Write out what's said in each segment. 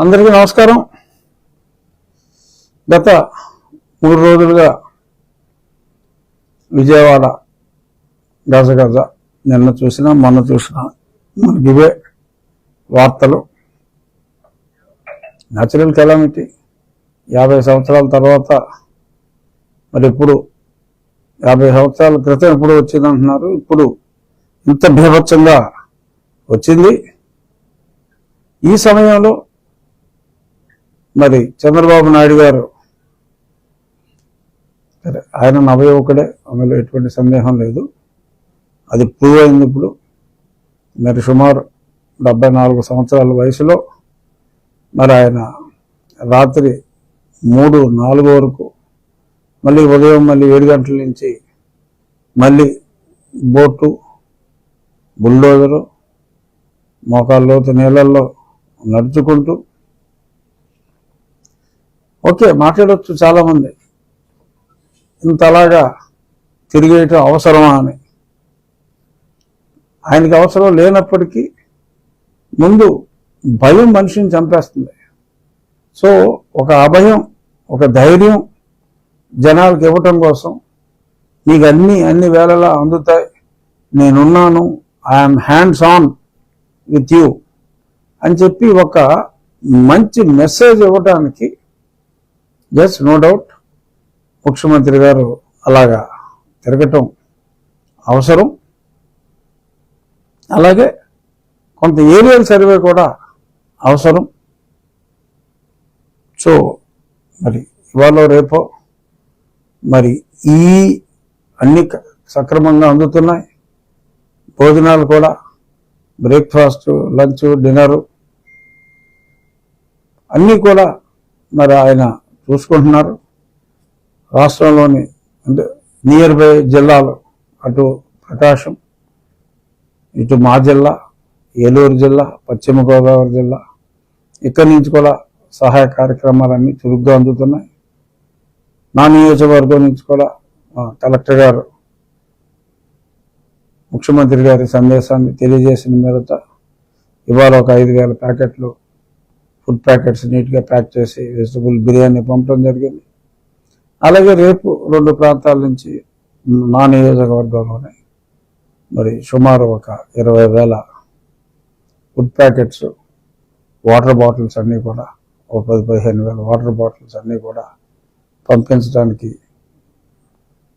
అందరికీ నమస్కారం. గత మూడు రోజులుగా విజయవాడ గజ గజ నిన్న చూసినా మొన్న చూసినా మనకి ఇవే వార్తలు. న్యాచురల్ కెలామిటీ యాభై సంవత్సరాల తర్వాత మరి ఇప్పుడు యాభై సంవత్సరాల క్రితం ఎప్పుడు వచ్చింది అంటున్నారు ఇప్పుడు ఇంత భీభత్సంగా వచ్చింది. ఈ సమయంలో మరి చంద్రబాబు నాయుడు గారు సరే ఆయన నవయువకుడే అందులో ఎటువంటి సందేహం లేదు. అది ప్రూవ్ అయింది ఇప్పుడు. మరి సుమారు డెబ్బై నాలుగు సంవత్సరాల వయసులో మరి ఆయన రాత్రి మూడు నాలుగు వరకు మళ్ళీ ఉదయం మళ్ళీ ఏడు గంటల నుంచి మళ్ళీ బోటు బుల్డోజరు మోకాళ్ళలోతు నీళ్ళల్లో నడుచుకుంటూ. ఓకే మాట్లాడవచ్చు చాలామంది. ఇంతలాగా తిరిగేయటం అవసరమా అని. ఆయనకి అవసరం లేనప్పటికీ ముందు భయం మనిషిని చంపేస్తుంది. సో ఒక అభయం ఒక ధైర్యం జనాలకు ఇవ్వటం కోసం నీకు అన్ని అన్ని వేళలా అందుతాయి. నేనున్నాను I'm hands on with you అని చెప్పి ఒక మంచి మెసేజ్ ఇవ్వడానికి ఎస్ నో డౌట్ ముఖ్యమంత్రి గారు అలాగా తిరగటం అవసరం. అలాగే కొంత ఏరియల్ సర్వే కూడా అవసరం. సో మరి ఇవాళ రేపో మరి ఈ అన్ని క- సక్రమంగా అందుతున్నాయి. భోజనాలు కూడా బ్రేక్ఫాస్ట్ లంచ్ డిన్నరు అన్నీ కూడా మరి ఆయన చూసుకుంటున్నారు. రాష్ట్రంలోని అంటే నియర్ బై జిల్లాలు అటు ప్రకాశం ఇటు మా జిల్లా ఏలూరు జిల్లా పశ్చిమ గోదావరి జిల్లా. ఇక్కడి నుంచి కూడా సహాయ కార్యక్రమాలన్నీ చురుగ్గా అందుతున్నాయి. నా నియోజకవర్గం నుంచి కూడా కలెక్టర్ గారు ముఖ్యమంత్రి గారి సందేశాన్ని తెలియజేసిన మీదట ఇవాళ ఒక ఐదు వేల ప్యాకెట్లు ఫుడ్ ప్యాకెట్స్ నీట్గా ప్యాక్ చేసి వెజిటబుల్ బిర్యానీ పంపడం జరిగింది. అలాగే రేపు రెండు ప్రాంతాల నుంచి నా నియోజకవర్గంలోనే మరి సుమారు ఒక ఇరవై వేల ఫుడ్ ప్యాకెట్స్ వాటర్ బాటిల్స్ అన్నీ కూడా ఒక పది పదిహేను వేల వాటర్ బాటిల్స్ అన్నీ కూడా పంపించడానికి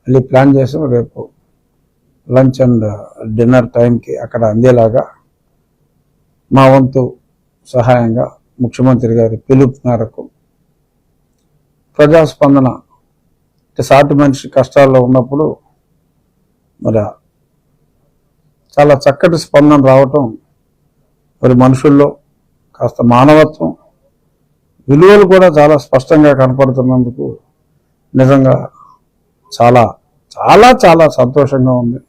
మళ్ళీ ప్లాన్ చేసాం. రేపు లంచ్ అండ్ డిన్నర్ టైంకి అక్కడ అందేలాగా మా వంతు సహాయంగా ముఖ్యమంత్రి గారి పిలుపు మేరకు ప్రజాస్పందన సాటి మనిషి కష్టాల్లో ఉన్నప్పుడు మరి చాలా చక్కటి స్పందన రావటం మరి మనుషుల్లో కాస్త మానవత్వం విలువలు కూడా చాలా స్పష్టంగా కనపడుతున్నందుకు నిజంగా చాలా చాలా చాలా సంతోషంగా ఉంది.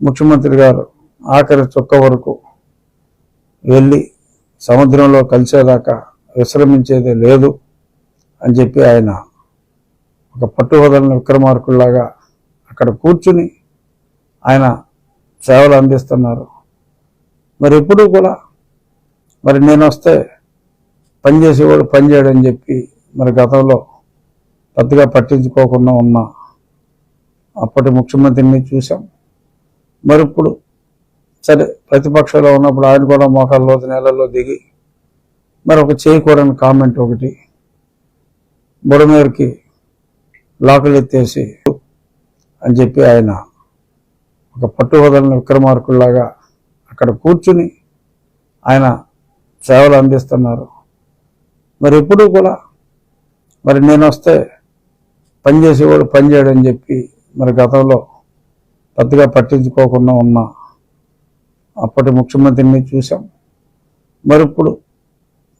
ముఖ్యమంత్రి గారు ఆఖరి చుక్క వరకు వెళ్ళి సముద్రంలో కలిసేదాకా విశ్రమించేదే లేదు అని చెప్పి ఆయన ఒక పట్టువదలని విక్రమార్కుల్లాగా అక్కడ కూర్చుని ఆయన సేవలు అందిస్తున్నారు. మరి ఎప్పుడూ కూడా మరి నేను వస్తే పనిచేసేవాడు పని చేయడని చెప్పి మరి గతంలో పెద్దగా పట్టించుకోకుండా ఉన్న అప్పటి ముఖ్యమంత్రిని చూసాం మరి ఇప్పుడు సరే ప్రతిపక్షంలో ఉన్నప్పుడు ఆయన కూడా మోకాళ్ళ నెలల్లో దిగి మరి ఒక చేయకూడని కామెంట్ ఒకటి బుడమేరుకి లాకులు ఎత్తేసి అని చెప్పి ఆయన ఒక పట్టు విక్రమార్కుల్లాగా అక్కడ కూర్చుని ఆయన సేవలు అందిస్తున్నారు. మరి ఎప్పుడూ కూడా మరి నేను వస్తే పనిచేసేవాడు పని చేయడని చెప్పి మరి గతంలో పెద్దగా పట్టించుకోకుండా ఉన్న అప్పటి ముఖ్యమంత్రిని చూసాం మరి ఇప్పుడు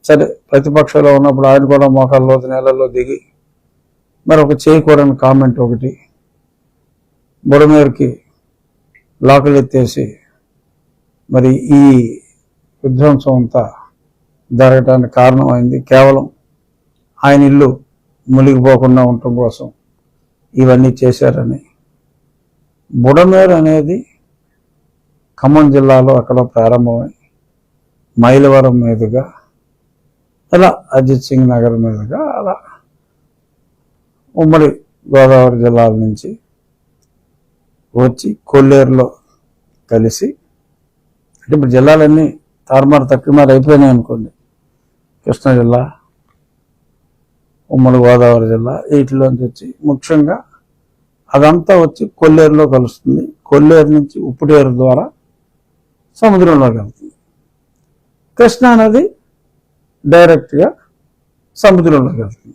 సరే ప్రతిపక్షంలో ఉన్నప్పుడు ఆయన కూడా మోకాల్లో నెలల్లో దిగి మరి ఒక చేయకూడని కామెంట్ ఒకటి బుడమేరుకి లాకులు ఎత్తేసి మరి ఈ విధ్వంసం అంతా జరగటానికి కారణమైంది. కేవలం ఆయన ఇల్లు మునిగిపోకుండా ఉండటం కోసం ఇవన్నీ చేశారని బుడమేరు అనేది ఖమ్మం జిల్లాలో అక్కడ ప్రారంభమై మైలవరం మీదుగా అలా అజిత్ సింగ్ నగర్ మీదుగా అలా ఉమ్మడి గోదావరి జిల్లాల నుంచి వచ్చి కొల్లేరులో కలిసి అంటే ఇప్పుడు జిల్లాలన్నీ తారుమారు తక్కువ అయిపోయినాయి అనుకోండి. కృష్ణా జిల్లా ఉమ్మడి గోదావరి జిల్లా వీటిలోంచి వచ్చి ముఖ్యంగా అదంతా వచ్చి కొల్లేరులో కలుస్తుంది. కొల్లేరు నుంచి ఉప్పుటేరు ద్వారా సముద్రంలోకి వెళ్తుంది కృష్ణా నది డైరెక్ట్గా సముద్రంలోకి వెళ్తుంది.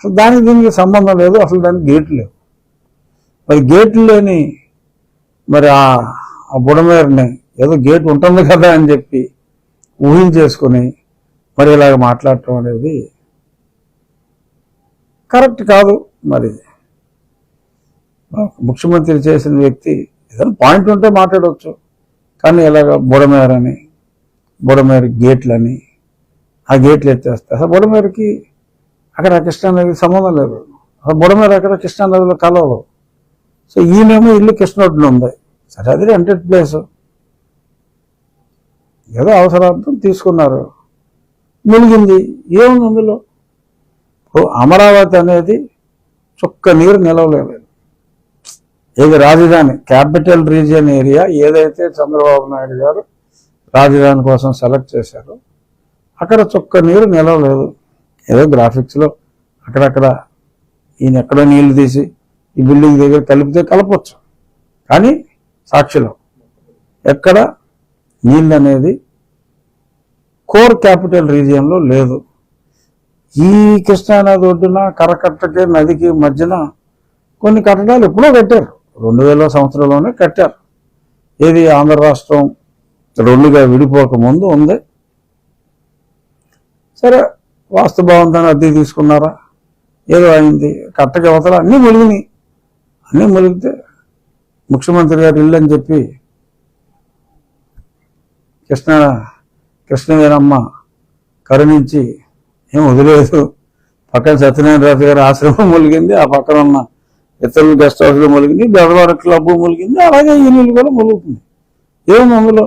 అసలు దానికి దీనికి సంబంధం లేదు అసలు దానికి గేట్లు లేవు. మరి గేట్లు లేని మరి ఆ ఆ బుడమేరుని ఏదో గేట్ ఉంటుంది కదా అని చెప్పి ఊహించేసుకుని మరి ఇలాగ మాట్లాడటం అనేది కరెక్ట్ కాదు మరి. ముఖ్యమంత్రి చేసిన వ్యక్తి ఏదైనా పాయింట్ ఉంటే మాట్లాడవచ్చు. కానీ ఇలాగ బుడమేరని బుడమేరు గేట్లని ఆ గేట్లు ఎత్తేస్తే అసలు బుడమేరుకి అక్కడ కృష్ణానది సంబంధం లేదు. అసలు బుడమేరు అక్కడ కృష్ణానదిలో కలవదు. సో ఈయనేమో ఇల్లు కృష్ణొడ్డున ఉంది. సరే అది రెంటెడ్ ప్లేస్ ఏదో అవసరార్థం తీసుకున్నారు. మునిగింది. ఏముంది అందులో? అమరావతి అనేది చుక్క నీరు నిలవలేదు ఇది రాజధాని? క్యాపిటల్ రీజియన్ ఏరియా ఏదైతే చంద్రబాబు నాయుడు గారు రాజధాని కోసం సెలెక్ట్ చేశారో అక్కడ చుక్క నీరు నిలవలేదు. ఏదో గ్రాఫిక్స్లో అక్కడక్కడ ఈయన ఎక్కడో నీళ్ళు తీసి ఈ బిల్డింగ్ దగ్గర కలిపితే కలపచ్చు. కానీ సాక్షిలో ఎక్కడ నీళ్ళు అనేది కోర్ క్యాపిటల్ రీజియన్లో లేదు. ఈ కృష్ణానది ఒడ్డున కరకట్టకి నదికి మధ్యన కొన్ని కట్టడాలు ఎప్పుడో కట్టారు. రెండు వేల సంవత్సరంలోనే కట్టారు. ఏది ఆంధ్ర రాష్ట్రం రెండుగా విడిపోక ముందు ఉంది. సరే వాస్తు భవంతాన్ని అద్దె తీసుకున్నారా? ఏదో అయింది. కట్టకి అవతల అన్నీ ములిగినాయి. అన్నీ ములిగితే ముఖ్యమంత్రి గారు ఇల్లు అని చెప్పి కృష్ణ కృష్ణవేనమ్మ కరుణించి ఏం వదిలేదు. పక్కన సత్యనారాయణ గారి ఆశ్రమం ములిగింది ఆ పక్కన ఉన్న ఇతరుల గెస్ట్ హౌస్లో ములిగింది బెదవాడ క్లబ్ ములిగింది అలాగే ఈ నీళ్ళు కూడా ములుగుతుంది. ఏమి అందులో?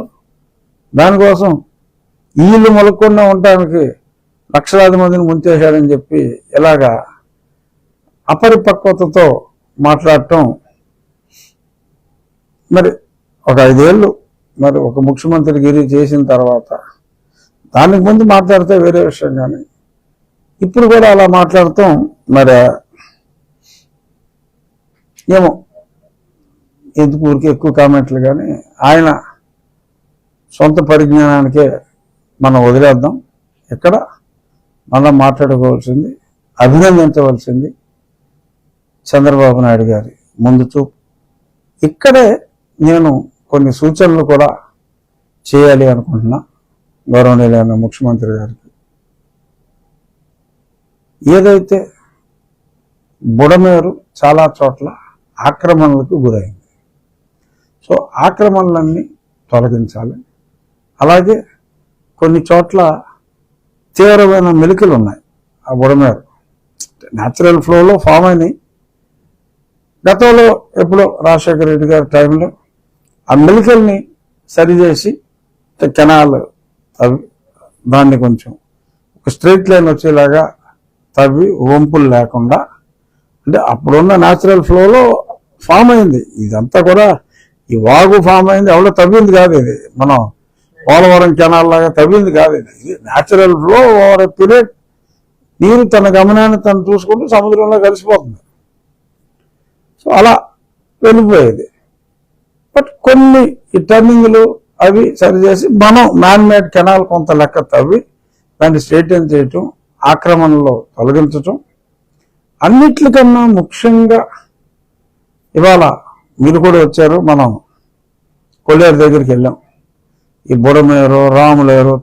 దానికోసం ఈ ఇల్లు మొలగకుండా ఉండటానికి లక్షలాది మందిని ముంచేశాడని చెప్పి ఇలాగా అపరిపక్వతతో మాట్లాడటం మరి ఒక ఐదేళ్ళు మరి ఒక ముఖ్యమంత్రి గిరి చేసిన తర్వాత దానికి ముందు మాట్లాడితే వేరే విషయం కానీ. ఇప్పుడు కూడా అలా మాట్లాడటం మరి ఏమో. ఎందుకు ఊరికి ఎక్కువ కామెంట్లు కానీ ఆయన సొంత పరిజ్ఞానానికే మనం వదిలేద్దాం. ఇక్కడ మనం మాట్లాడుకోవాల్సింది అభినందించవలసింది చంద్రబాబు నాయుడు గారి ముందు చూపు. ఇక్కడే నేను కొన్ని సూచనలు కూడా చేయాలి అనుకుంటున్నా గౌరవనీయులైన ముఖ్యమంత్రి గారికి. ఏదైతే బుడమేరు చాలా చోట్ల ఆక్రమణలకు గురైంది. సో ఆక్రమణలన్నీ తొలగించాలి. అలాగే కొన్ని చోట్ల తీవ్రమైన మెలికలు ఉన్నాయి ఆ బుడమేరు న్యాచురల్ ఫ్లోలో ఫామ్ అయినాయి. గతంలో ఎప్పుడో రాజశేఖర రెడ్డి గారి టైంలో ఆ మెలికల్ని సరిచేసి కెనాల్ తవ్వి దాన్ని కొంచెం ఒక స్ట్రైట్ లైన్ వచ్చేలాగా తవ్వి వంపులు లేకుండా అంటే అప్పుడున్న న్యాచురల్ ఫ్లోలో ఫామ్ అయింది. ఇదంతా కూడా ఈ వాగు ఫామ్ అయింది. ఎవడో తవ్వింది కాదు ఇది. మనం పోలవరం కెనాల్ లాగా తవ్వింది కాదు ఇది. ఇది న్యాచురల్ ఫ్లో ఓవర్ పీరియడ్ నీరు తన గమనాన్ని తను చూసుకుంటూ సముద్రంలో కలిసిపోతుంది. సో అలా వెళ్ళిపోయేది. బట్ కొన్ని ఈ టర్నింగ్లు అవి సరిచేసి మనం మ్యాన్ మేడ్ కెనాల్ కొంత లెక్క తవ్వి దాన్ని స్ట్రైటన్ చేయటం ఆక్రమణలో తొలగించటం అన్నిట్లకన్నా ముఖ్యంగా ఇవాళ మీరు కూడా వచ్చారు మనం కొల్లేరు దగ్గరికి వెళ్ళాం. ఈ బుడమేరు రాములేరు